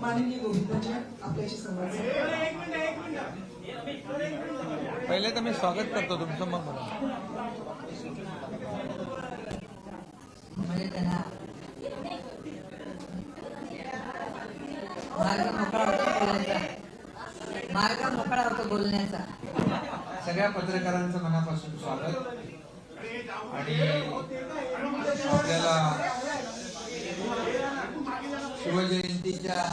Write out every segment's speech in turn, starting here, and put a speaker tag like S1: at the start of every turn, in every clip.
S1: माननीय गोविंदाजी आपल्याशी संवाद
S2: पहिले तर मी स्वागत करतो तुमचं मग बोला.
S3: म्हणजे त्यांना मार्ग मोकळा होतो बोलण्याचा मार्ग मोकळा होतो बोलण्याचा.
S2: सगळ्या पत्रकारांचं मनापासून स्वागत. आणि आपल्याला शिवजयंतीच्या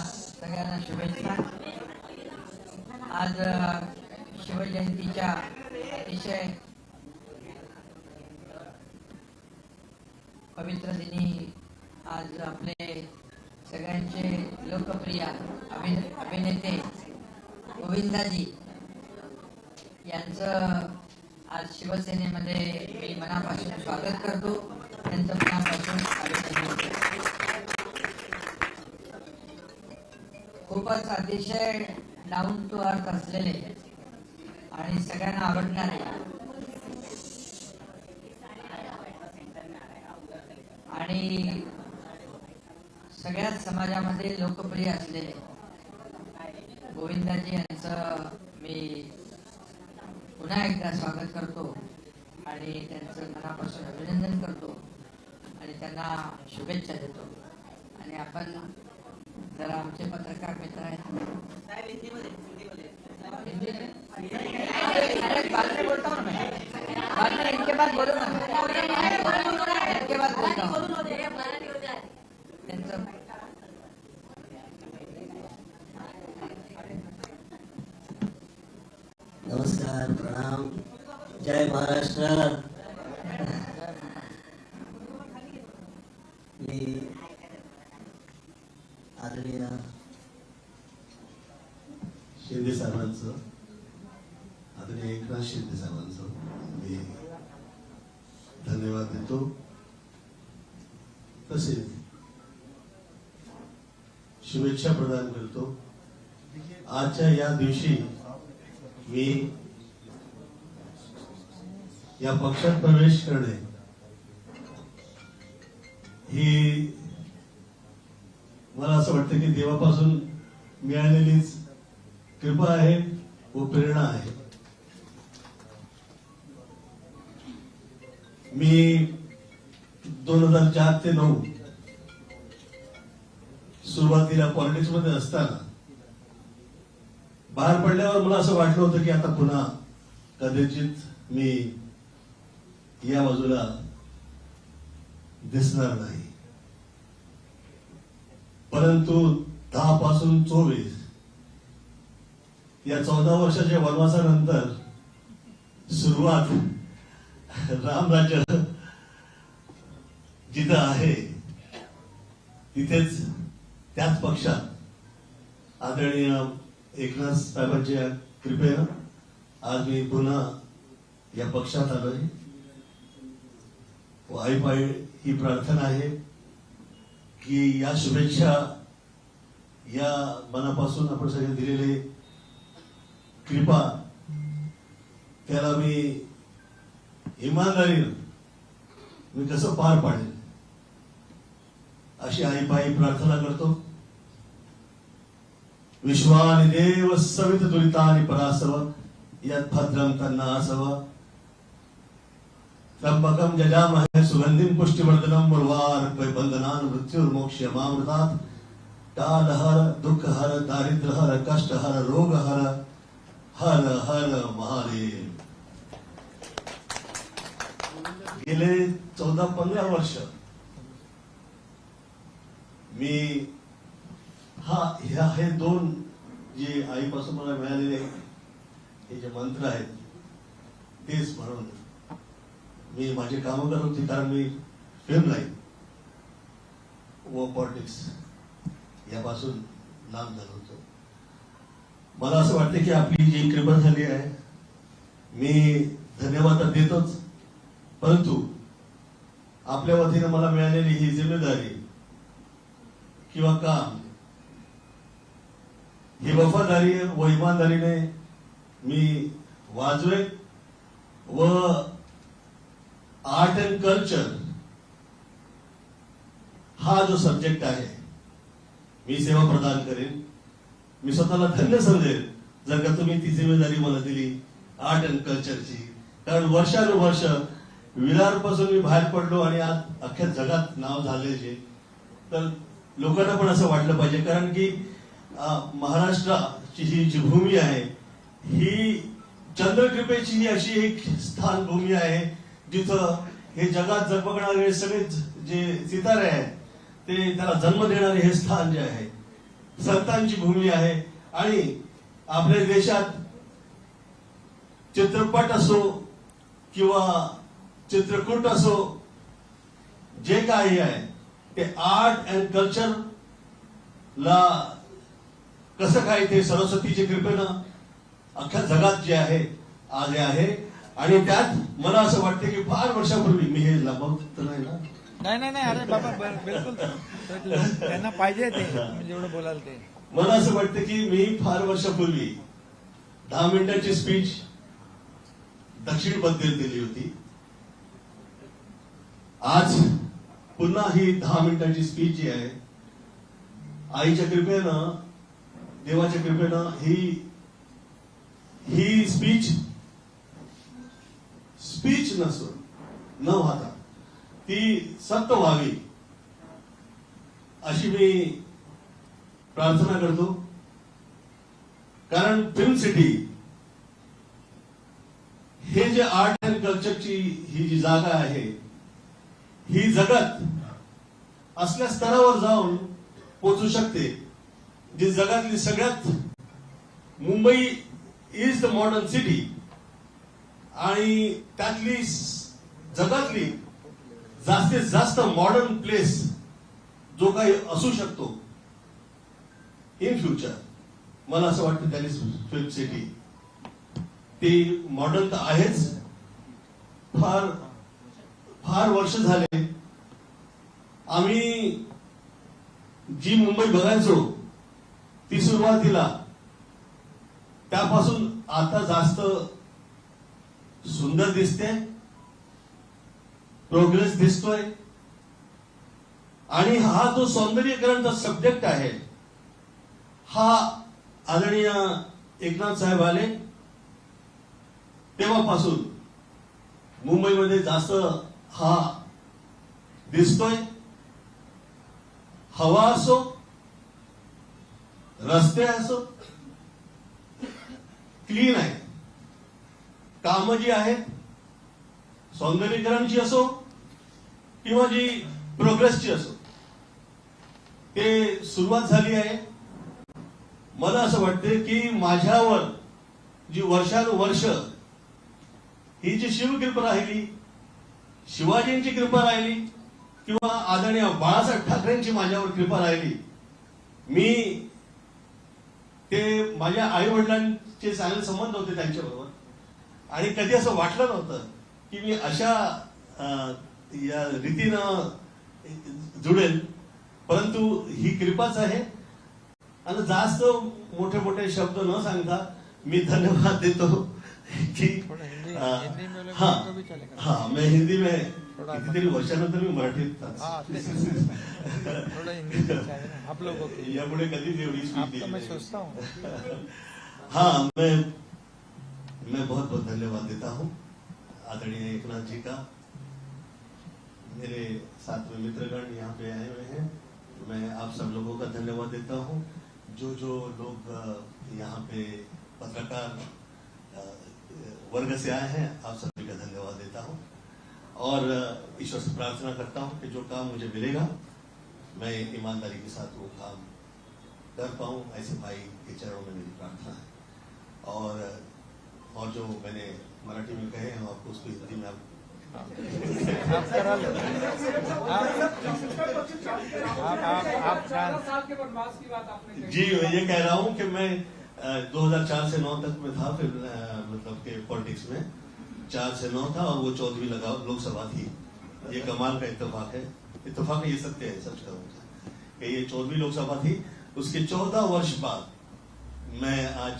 S3: सगळ्यांना शुभेच्छा. आज शिवजयंतीच्या अतिशय पवित्र दिनी आज आपले सगळ्यांचे लोकप्रिय अभिनेते गोविंदाजी यांचं आज शिवसेनेमध्ये मी मनापासून स्वागत करतो. त्यांचं मनापासून खूपच अतिशय डाऊन टू अर्थ असलेले आणि सगळ्यांना आवडणारे. आणि सगळ्याच समाजामध्ये लोकप्रिय असलेले गोविंदाजी यांचं मी पुन्हा एकदा स्वागत करतो आणि त्यांचं मनापासून अभिनंदन करतो आणि त्यांना शुभेच्छा देतो आणि आपण जरा आमचे पत्रकार बाद में बोलता? हूँ मैं बाद में इनके बाद बोलो ना इनके बाद बोलता हूँ त्यांचं
S4: नमस्कार प्रणाम जय महाराष्ट्र मी आदरणीय
S5: शिंदे साहेबांचं आदरणीय एकनाथ शिंदे साहेबांचं मी. धन्यवाद देतो. तसेच शुभेच्छा प्रदान करतो. आजच्या या दिवशी मी या पक्षात प्रवेश करणे ही मला असं वाटतं की देवापासून मिळालेलीच कृपा आहे व प्रेरणा आहे. मी दोन हजार चार ते नऊ सुरुवातीला पॉलिटिक्समध्ये असताना बाहेर पडल्यावर मला असं वाटलं होतं की आता पुन्हा कदाचित मी या बाजूला दिसणार नाही. परंतु दहा पासून चोवीस या चौदा वर्षाच्या वनवासानंतर सुरुवात रामराज्य जिथं आहे तिथेच त्याच पक्षात आदरणीय एकनाथ साहेबांच्या कृपेनं आज मी पुन्हा या पक्षात आलोय. आहे आईपाई ही प्रार्थना आहे की या शुभेच्छा या मनापासून आपण सगळे दिलेले कृपा त्याला मी इमानदारीनं मी कसं पार पाडेल अशी आईपाई प्रार्थना करतो. विश्वानि देव सवित दुरिता आणि परासव यात भद्रम त्यांना असव त्र्यंबकम जजामह सुगंधीम यत् भद्रं तन्नासव त्र्यंबकं जजामहे काल हर दुःख हर दारिद्र हर कष्ट हर रोग हर हर हर महादेव। गेले चौदा पंधरा वर्ष. मी हा ह्या हे दोन जे आईपासून मला मिळालेले हे जे मंत्र आहेत तेच म्हणून मी माझी कामं करत होती कारण मी फिल्म लाईन व पॉलिटिक्स यापासून लांब झालो होतो. मला असं वाटतं की आपली जी कृपा झाली आहे मी धन्यवाद देतोच. परंतु आपल्या वतीनं मला मिळालेली ही जिम्मेदारी किंवा काम ही वफादारी व इमानदारीने मी वाजवेन व आर्ट अँड कल्चर हा जो सब्जेक्ट आहे मी सेवा प्रदान करेन. मी स्वतःला धन्य समजेल जर का तुम्ही ती जिम्मेदारी मला दिली आर्ट अँड कल्चरची कारण वर्षानुवर्ष विरारपासून मी बाहेर पडलो आणि आज अख्ख्या जगात नाव झाले जे तर लोकांना पण असं वाटलं पाहिजे. कारण की महाराष्ट्राची ही जी भूमी आहे ही चंद्रकृपेची ही अशी एक स्थान भूमी आहे जिथं हे जगात जगबगणारे सगळे जे सितारे आहेत ते त्याला जन्म देणारे हे स्थान जे आहे संतांची भूमी आहे. आणि आपल्या देशात चित्रपट असो किंवा चित्रकूट असो जे काही आहे ते आर्ट अँड कल्चर ला कसं काय ते सरस्वतीच्या कृपेनं अख्ख्या जगात जे आहे हे आहे. आणि त्यात मला असं वाटतं की फार वर्षापूर्वी मी हे लपवत तर नाही ना.
S2: नाही नाही नाही अरे बाबा बिलकुल. त्यांना पाहिजे ते जेवढं बोलाल ते.
S5: मला असं वाटतं की मी फार वर्षापूर्वी दहा मिनिटाची स्पीच दक्षिणबद्दल दिली होती. आज पुन्हा ही दहा मिनिटाची स्पीच जी आहे आईच्या कृपेनं देवाच्या कृपेनं ही ही स्पीच स्पीच नसून न व्हाता ती सत्य व्हावी अशी मी प्रार्थना करतो. कारण फिल्म सिटी हे जे आर्ट अँड कल्चरची ही जी जागा आहे ही जगात असल्या स्तरावर जाऊन पोचू शकते जी जगातली सगळ्यात Mumbai is the modern city आणि त्यातली जगातली जास्तीत जास्त मॉडर्न प्लेस जो काही असू शकतो इन फ्युचर मला असं वाटतं त्याने फिल्म सिटी ती मॉडर्न तर आहेच फार फार वर्ष झाले आम्ही जी मुंबई बघायचो ती सुरुवातीला त्यापासून आता जास्त सुंदर दिसते प्रोग्रेस दिसतोय आणि हा जो सौंदर्यकरणचा सब्जेक्ट आहे हा आदरणीय एकनाथ साहेब आले तेव्हापासून मुंबईमध्ये जास्त हा. दिसतोय? हवा असो रस्ते असो क्लीन आहे. काम जी आहेत सौंदर्यीकरणची असो किंवा जी प्रोग्रेसची असो ते सुरुवात झाली आहे. मला असं वाटते की माझ्यावर जी वर्षानुवर्ष ही जी शिवकृपा राहिली शिवाजींची कृपा राहिली किंवा आदरणीय बाळासाहेब ठाकरेंची माझ्यावर कृपा राहिली मी ते माझ्या आई वडिलांचे चांगले संबंध होते त्यांच्याबरोबर. आणि कधी असं वाटलं नव्हतं की मी अशा या रीतीनं जुडेल. परंतु ही कृपाच आहे. आणि जास्त मोठे मोठे शब्द न सांगता मी धन्यवाद देतो. की
S2: थोड़ा हिंदी में
S5: हाँ
S2: तो चलेगा।
S5: हाँ मैं हिंदी में कितीतरी वर्षानंतर मी मराठीत
S2: हाँ,
S5: यापुढे कधीच एवढी
S2: तो हूँ।
S5: हाँ मैं मैं बहुत बहुत धन्यवाद देता हूँ आदरणीय एकनाथ जी का। मेरे साथ में मित्रगण यहाँ पे आए हुए हैं मैं आप सब लोगों का धन्यवाद देता हूँ। जो जो लोग यहाँ पे पत्रकार वर्ग से आए हैं आप सभी का धन्यवाद देता हूँ और ईश्वर से प्रार्थना करता हूँ कि जो काम मुझे मिलेगा मैं ईमानदारी के साथ वो काम कर पाऊँ ऐसे भाई के चरणों में मेरी प्रार्थना है और और जो मैंने मराठी में कहे हैं आपको उसको हिंदी में आप जी मैं ये कह रहा हूँ कि मैं अ, 2004 से 9 तक में था फिर मतलब के पॉलिटिक्स में। चार से नौ था और वो चौदहवीं लगा, लोकसभा थी। ये कमाल का इतफाक है। इतफाक ये सत्य है, सच कहूँगा कि ये चौदहवीं लोकसभा थी, उसके चौदह वर्ष बाद मैं आज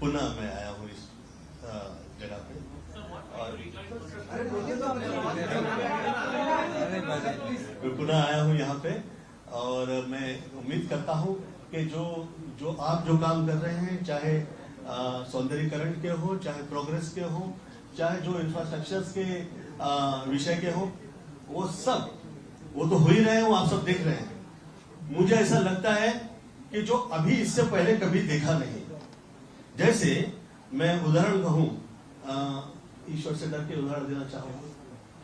S5: पुनः मैं आया हूँ इस जगह पे। और मैं पुनः आया हूँ यहाँ पे और मैं उम्मीद करता हूँ कि जो जो आप जो काम कर रहे हैं, चाहे सौंदर्यकरण के हो, चाहे प्रोग्रेस के हो, चाहे जो इंफ्रास्ट्रक्चर्स के विषय के हो, वो सब, वो तो हो ही रहे हो आप सब देख रहे हैं। मुझे ऐसा लगता है कि जो अभी इससे पहले कभी देखा नहीं। जैसे मैं उदाहरण कहूँ ईश्वर से डर के उदाहरण देना चाहूँगा,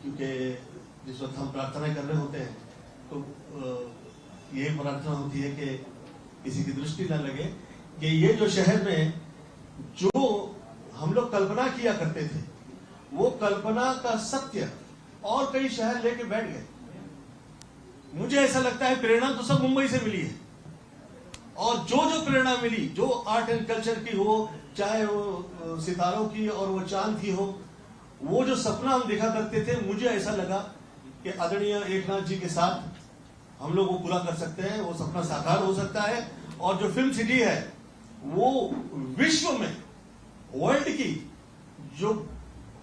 S5: क्योंकि जिस वक्त हम प्रार्थना कर रहे होते हैं तो यही प्रार्थना होती है कि किसी की दृष्टि न लगे कि ये जो शहर में जो हम लोग कल्पना किया करते थे, वो कल्पना का सत्य और कई शहर लेके बैठ गए। मुझे ऐसा लगता है प्रेरणा तो सब मुंबई से मिली है। और जो जो प्रेरणा मिली, जो आर्ट एंड कल्चर की हो, चाहे वो सितारों की और वो चाँद की हो, वो जो सपना हम देखा करते थे, मुझे ऐसा लगा कि आदरणीय एकनाथ जी के साथ हम लोग वो पूरा कर सकते हैं वो सपना साकार हो सकता है। और जो फ़िल्म सिटी है वो विश्व में वर्ल्ड की जो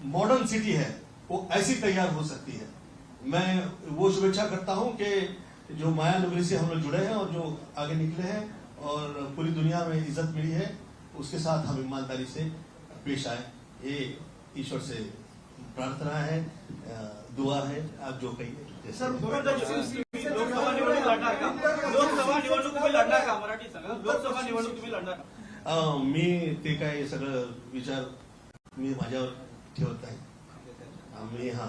S5: मॉडर्न सिटी है वो ऐसी तैयार हो सकती है। मैं वो शुभेच्छा करता हूँ कि जो माया नगरी से हम लोग जुड़े हैं और जो आगे निकले हैं और पूरी दुनिया में इज़्ज़त मिली है उसके साथ हम ईमानदारी से पेश आए। ये ईश्वर से प्रार्थना है दुआ है आप जो कहिए।
S6: सर लोकसभा निवडणूक तुम्ही लढणार.
S5: अ, मी ते काय सगळं विचार मी माझ्यावर ठेवत नाही. आम्ही हा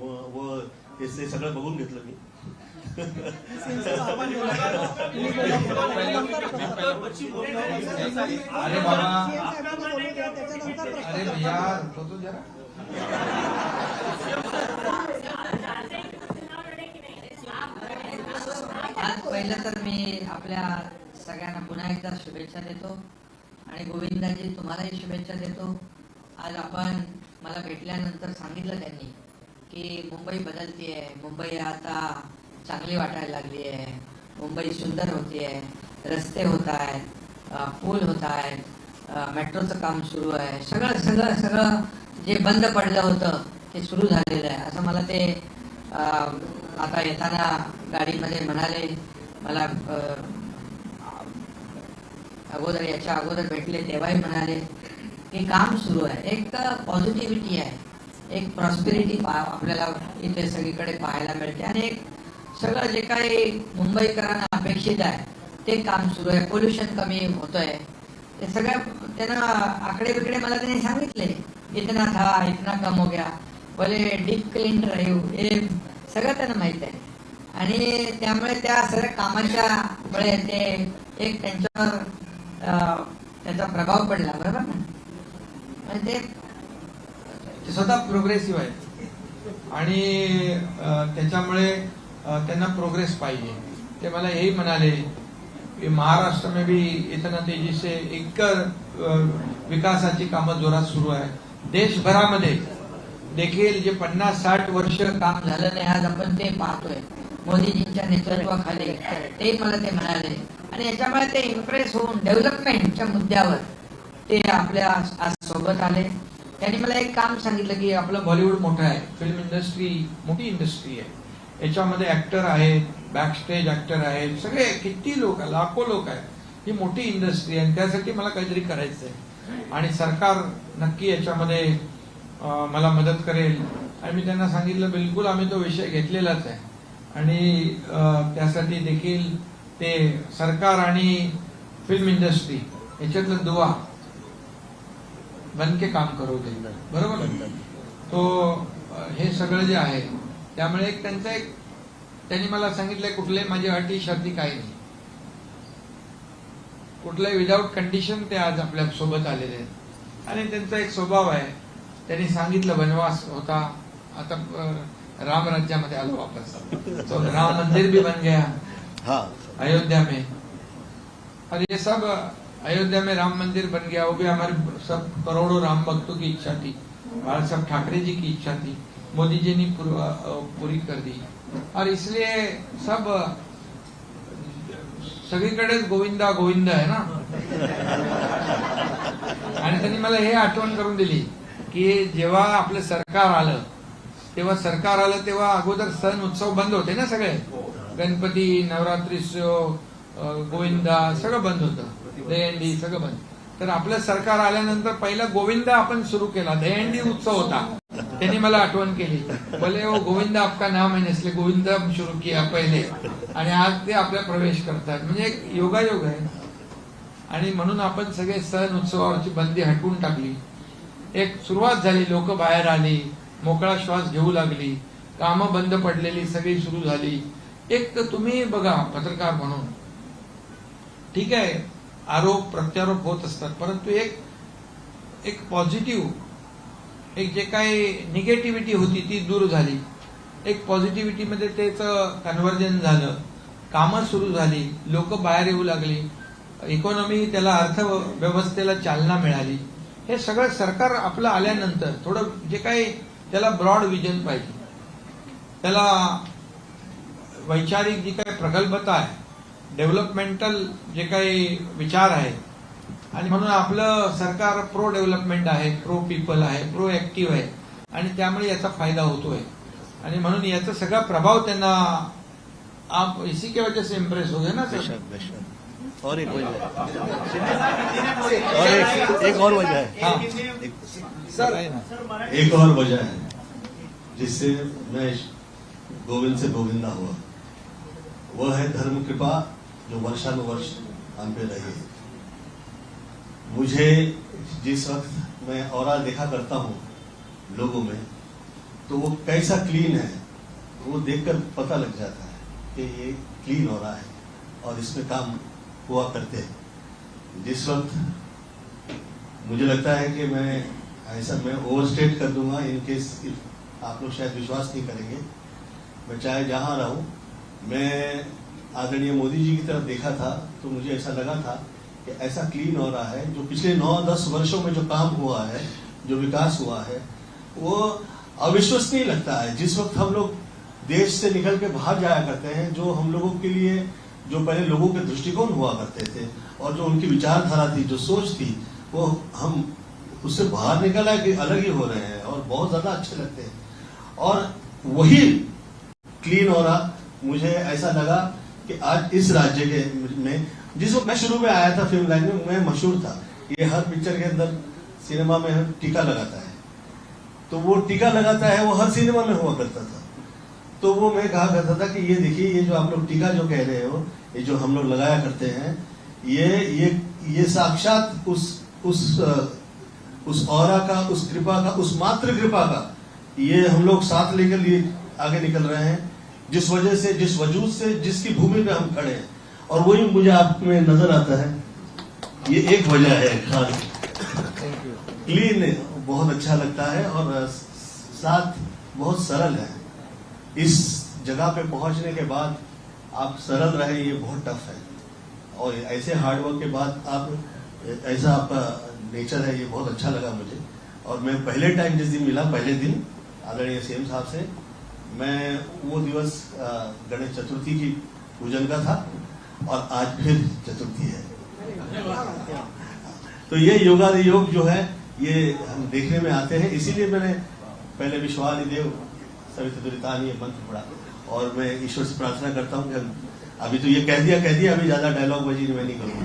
S5: व- व ते ते सगळं बघून घेतलं मी.
S2: अरे बाबा. अरे भैया तो तो जरा.
S3: आज पहिलं तर मी आपल्या सगळ्यांना पुन्हा एकदा शुभेच्छा देतो. आणि गोविंदाजी तुम्हालाही शुभेच्छा देतो. आज आपण मला भेटल्यानंतर सांगितलं त्यांनी की मुंबई बदलती आहे मुंबई आता चांगली वाटायला लागली आहे मुंबई सुंदर होती आहे रस्ते होत आहेत पूल होत आहेत मेट्रोचं काम सुरू आहे. सगळं सगळं सगळं जे बंद पडलं होतं ते सुरू झालेलं आहे. असं मला ते आता येताना गाडीमध्ये म्हणाले मला अगोदर याच्या अगोदर भेटले तेव्हाही म्हणाले की काम सुरू आहे. एक पॉझिटिव्हिटी आहे. एक प्रॉस्पेरिटी आपल्याला इथे सगळीकडे पाहायला मिळते. आणि एक सगळं जे काही मुंबईकरांना अपेक्षित आहे ते काम सुरू आहे. पोल्युशन कमी होतंय. ते सगळं त्यांना आकडे बिकडे मला त्यांनी सांगितले इतना था इतना कम हो गया. बोले डीप क्लीन ड्राईव्ह हे सगळं त्यांना माहीत आहे. आणि त्यामुळे त्या सगळ्या कामाच्या मुळे ते एक त्यांच्यावर त्याचा प्रभाव पडला बरोबर ना? म्हणजे ते
S2: स्वतः प्रोग्रेसिव्ह आहेत. आणि त्याच्यामुळे त्यांना प्रोग्रेस पाहिजे. ते मला यही म्हणाले महाराष्ट्र में भी इतना तेजी से एक विकासाची कामं जोरात सुरू आहे देशभरामध्ये देखील जे पन्नास साठ वर्ष
S3: काम झालं नाही आज आपण ते पाहतोय. मोदीजींच्या नेतृत्वाखाली. ते मला ते म्हणाले आणि याच्यामुळे ते इम्प्रेस होऊन डेव्हलपमेंटच्या मुद्द्यावर ते आपल्या आज सोबत आले. त्यांनी मला एक काम सांगितलं की आपलं
S2: बॉलिवूड मोठं आहे. फिल्म इंडस्ट्री मोठी इंडस्ट्री आहे. याच्यामध्ये ऍक्टर आहेत बॅकस्टेज ऍक्टर आहेत. सगळे किती लोक आहे लाखो लोक आहेत. ही मोठी इंडस्ट्री आहे. आणि त्यासाठी मला काहीतरी करायचं आहे आणि सरकार नक्की याच्यामध्ये मला मदत करेल. आणि मी त्यांना सांगितलं बिलकुल आम्ही तो विषय घेतलेलाच आहे. आणि त्यासाठी देखील ते सरकार आणि फिल्म इंडस्ट्री याच्यातलं दुवा बन के काम करू दे बरोबर? तो हे सगळं जे आहे त्यामुळे एक त्यांचा एक त्यांनी मला सांगितलंय कुठले माझी अटी शर्ती काही नाही. कुठल्याही विदाऊट कंडिशन ते आज आपल्यासोबत आलेले आहेत. आणि त्यांचा एक स्वभाव आहे त्यांनी सांगितलं वनवास होता. आता राम राज्यामध्ये आलो वापस. तो राम मंदिर भी बन गया.
S5: हाँ.
S2: अयोध्या में। और ये सब अयोध्या में राम मंदिर बन गया वो भी हमारे सब करोड़ों राम भक्तों की इच्छा थी। बाला सब ठाकरे जी की इच्छा थी। मोदी जी ने पूरी कर दी। और इसलिए सब सगळीकडेच गोविंदा गोविंद आहे ना? आणि त्यांनी मला हे आठवण करून दिली की जेव्हा आपलं सरकार आलं तेव्हा सरकार आलं तेव्हा अगोदर सण उत्सव बंद होते ना सगळे? गणपती नवरात्रीत्सव गोविंदा सगळं बंद होतं. दहीहंडी सगळं बंद. तर आपलं सरकार आल्यानंतर पहिला गोविंदा आपण सुरू केला. दहीहंडी उत्सव होता. त्यांनी मला आठवण केली. भले ओ गोविंदा आपका नाम आहे नसले गोविंदा सुरू किया पहिले. आणि आज ते आपल्या प्रवेश करतात. म्हणजे एक योगायोग आहे. आणि म्हणून आपण सगळे सण उत्सवावरची बंदी हटवून टाकली. एक सुरुवात झाली. लोक बाहेर आली. मोकळा श्वास घेऊ लागली. कामं बंद पडलेली सगळी सुरू झाली. एक तर तुम्ही बघा पत्रकार म्हणून. ठीक आहे आरोप प्रत्यारोप होत असतात परंतु एक एक पॉझिटिव्ह एक जे काही निगेटिव्हिटी होती ती दूर झाली. एक पॉझिटिव्हिटीमध्ये त्याचं कन्व्हर्जन झालं. कामं सुरू झाली. लोक बाहेर येऊ लागली. इकॉनॉमी त्याला अर्थव्यवस्थेला चालना मिळाली. हे सगळं सरकार आपलं आल्यानंतर थोडं जे काही त्याला ब्रॉड विजन पाहिजे. त्याला वैचारिक जी काही प्रगल्भता आहे डेव्हलपमेंटल जे काही विचार आहेत आणि म्हणून आपलं सरकार प्रो डेव्हलपमेंट आहे प्रो पीपल आहे प्रो ऍक्टिव्ह आहे आणि त्यामुळे याचा फायदा होतोय. आणि म्हणून याचा सगळा प्रभाव त्यांना आप इसी के वजह से इम्प्रेस हो गए ना सर.
S7: और एक वजह है. और एक एक और वजह है.
S2: हाँ।
S7: एक
S2: सर
S5: एक और वजह है जिससे मैं गोविंद से गोविंदा हुआ। वह है धर्म कृपा जो वर्षानुवर्ष हम पे रही है। मुझे जिस वक्त मैं और देखा करता हूँ लोगों में तो वो कैसा क्लीन है, वो देखकर पता लग जाता है कि ये क्लीन हो रहा है और इसमें काम हुआ करते हैं। जिस वक्त मुझे लगता है कि मैं ऐसा मैं ओवरस्टेट कर दूँगा इनकेस आप लोग शायद विश्वास नहीं करेंगे। मैं चाहे जहाँ रहूँ मैं आदरणीय मोदी जी की तरफ़ देखा था तो मुझे ऐसा लगा था कि ऐसा क्लीन हो रहा है, जो पिछले नौ दस वर्षों में जो काम हुआ है, जो विकास हुआ है, वो अविश्वसनीय लगता है। जिस वक्त हम लोग देश से निकल के बाहर जाया करते हैं, जो हम लोगों के लिए, जो पहले लोगों के दृष्टिकोण हुआ करते थे, और जो उनकी विचारधारा थी, जो सोच थी, वो हम उससे बाहर निकल आए, कि अलग ही हो रहे हैं, और बहुत ज़्यादा अच्छे लगते हैं। और वही क्लीन हो रहा मुझे ऐसा लगा कि आज इस राज्य के में, जिस वक्त मैं शुरू में आया था फ़िल्म लाइन में, मैं मशहूर था। ये हर पिक्चर के अंदर सिनेमा में टीका लगाता है। तो वो टीका लगाता है, वो हर सिनेमा में हुआ करता था। तो वो मैं कहा करता था कि ये देखिए, ये जो आप लोग टीका जो कह रहे हो, ये जो हम लोग लगाया करते हैं, ये ये ये साक्षात उस उस उस औरा का, उस कृपा का, उस मात्र कृपा का, ये हम लोग साथ लेकर लिए आगे निकल रहे हैं। जिस वजह से जिस वजूद से जिसकी भूमि पे हम खड़े हैं। और वही मुझे आप में नज़र आता है। ये एक वजह है खास क्लीन बहुत अच्छा लगता है और साथ बहुत सरल है। इस जगह पे पहुँचने के बाद आप सरल रहे ये बहुत टफ है। और ऐसे हार्डवर्क के बाद आप ऐसा आपका नेचर है ये बहुत अच्छा लगा मुझे। और मैं पहले टाइम जिस दिन मिला पहले दिन आदरणीय सीएम साहब से मैं वो दिवस गणेश चतुर्थी की पूजन का था और आज फिर चतुर्थी है। तो ये योगादि योग जो है, ये हम देखने में आते हैं। इसीलिए मैंने पहले विश्वानि देव, सवित दुरितान, ये मंत्र पढ़ा। और मैं ईश्वर से प्रार्थना करता हूँ अभी तो ये कह दिया कह दिया, अभी ज़्यादा डायलॉग बजी, मैं नहीं करूँगा।